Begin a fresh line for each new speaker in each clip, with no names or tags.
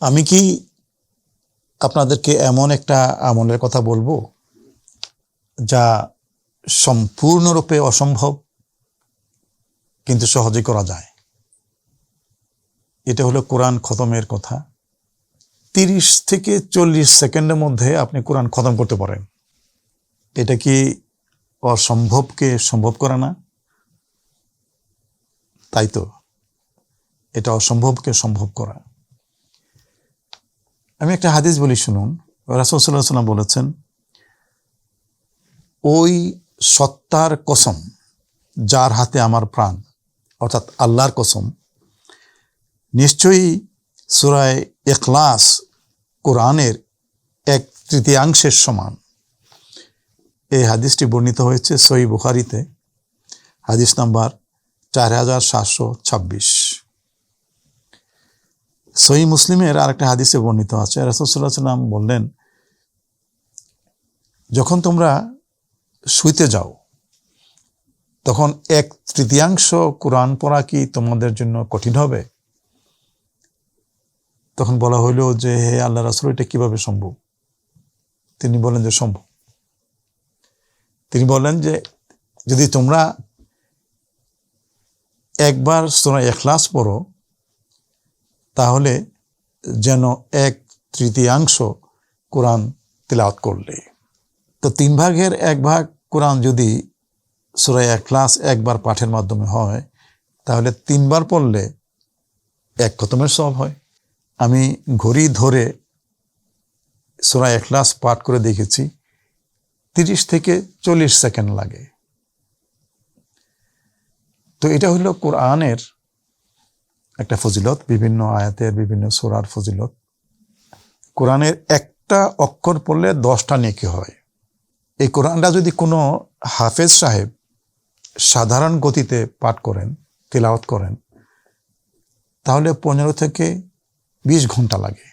আমি কি আপনাদেরকে এমন একটা আমলের কথা বলব যা সম্পূর্ণরূপে অসম্ভব, কিন্তু সহজে করা যায়? এটা হলো কোরআন খতমের কথা। তিরিশ থেকে চল্লিশ সেকেন্ডের মধ্যে আপনি কোরআন খতম করতে পারেন। এটা কি অসম্ভবকে সম্ভব করে না? তাই তো, এটা অসম্ভবকে সম্ভব করা। আমি একটা হাদিস বলি, শুনুন। রাসুলসাল্লাহ সাল্লাম বলেছেন, ওই সত্তার কসম যার হাতে আমার প্রাণ, অর্থাৎ আল্লাহর কসম, নিশ্চয়ই সুরায় এখলাস কোরআনের এক তৃতীয়াংশের সমান। এই হাদিসটি বর্ণিত হয়েছে সই বুখারিতে, হাদিস নাম্বার চার হাজার সাতশো ছাব্বিশ। সই মুসলিমের আরেকটা হাদিসে বর্ণিত আছে। রাসুল্লাহ সাল্লাম বললেন, যখন তোমরা শুইতে যাও, তখন এক তৃতীয়াংশ কোরআন পড়া কি তোমাদের জন্য কঠিন হবে? তখন বলা হইল যে, হে আল্লাহ রাসুল, এটা কীভাবে সম্ভব? তিনি বলেন যে, সম্ভব। তিনি বলেন যে, যদি তোমরা একবার সোনা এখলাস পড়ো তাহলে যেন এক তৃতীয়াংশ কোরআন তিলাওয়াত করলে। তো তিন ভাগের এক ভাগ কোরআন যদি সুরাই ক্লাস একবার পাঠের মাধ্যমে হয়, তাহলে তিনবার পড়লে এক খতমের সব হয়। আমি ঘড়ি ধরে সুরাই ক্লাস পাঠ করে দেখেছি, তিরিশ থেকে চল্লিশ সেকেন্ড লাগে। তো এটা হলো কোরআনের একটা ফজিলত, বিভিন্ন আয়াতের বিভিন্ন সোরার ফজিলত। কোরআনের একটা অক্ষর পড়লে দশটা নেকি হয়। এই কোরআনটা যদি কোনো হাফেজ সাহেব সাধারণ গতিতে পাঠ করেন, তেলাওয়াত করেন, তাহলে পনেরো থেকে বিশ ঘণ্টা লাগে।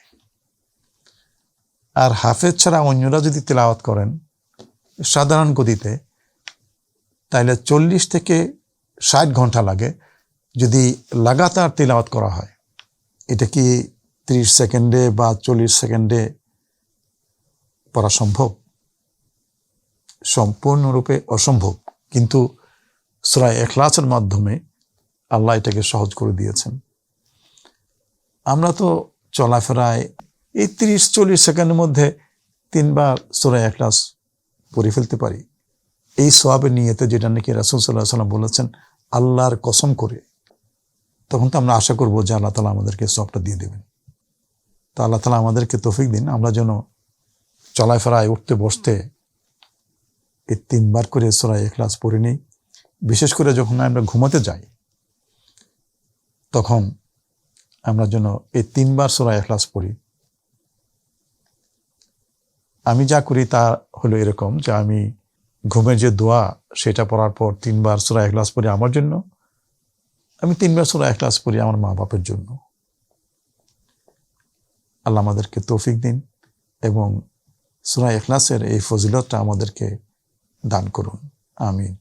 আর হাফেজ ছাড়া অন্যরা যদি তেলাওয়াত করেন সাধারণ গতিতে তাহলে চল্লিশ থেকে ষাট ঘণ্টা লাগে। যদি লাগাতার তেলাওয়াত করা হয়, এটা কি ত্রিশ সেকেন্ডে বা চল্লিশ সেকেন্ডে পড়া সম্ভব? সম্পূর্ণরূপে অসম্ভব। কিন্তু সরাই এখলাসের মাধ্যমে আল্লাহ এটাকে সহজ করে দিয়েছেন। আমরা তো চলাফেরায় এই তিরিশ, চল্লিশ সেকেন্ডের মধ্যে তিনবার সুরায় এখলাস পড়ে ফেলতে পারি। এই সোয়াবের নিয়েতে যেটা নাকি রাসুল সাল্লাহ সাল্লাম বলেছেন, আল্লাহর কসম করে তখন তো আমরা আশা করব যে আল্লাহ তালা আমাদেরকে সবটা দিয়ে দেবেন। তো আল্লাহ তালা আমাদেরকে তফিক দিন। আমরা যেন চলাফেরায়, উঠতে বসতে এই তিনবার করে সোরাই এখলাস পড়ে নিই। বিশেষ করে যখন আমরা ঘুমাতে যাই, তখন আমরা যেন এই তিনবার সোরাই এখলাস পড়ি। আমি যা করি তা হলো এরকম যে আমি ঘুমের যে দোয়া, সেটা পড়ার পর তিনবার সোরা এখলাস পড়ি আমার জন্য। আমি তিনবার এক ক্লাস পড়ি আমার মা বাপের জন্য। আল্লাহ আমাদেরকে তৌফিক দিন এবং সুরা এখলাসের এই ফজিলতটা আমাদেরকে দান করুন। আমিন।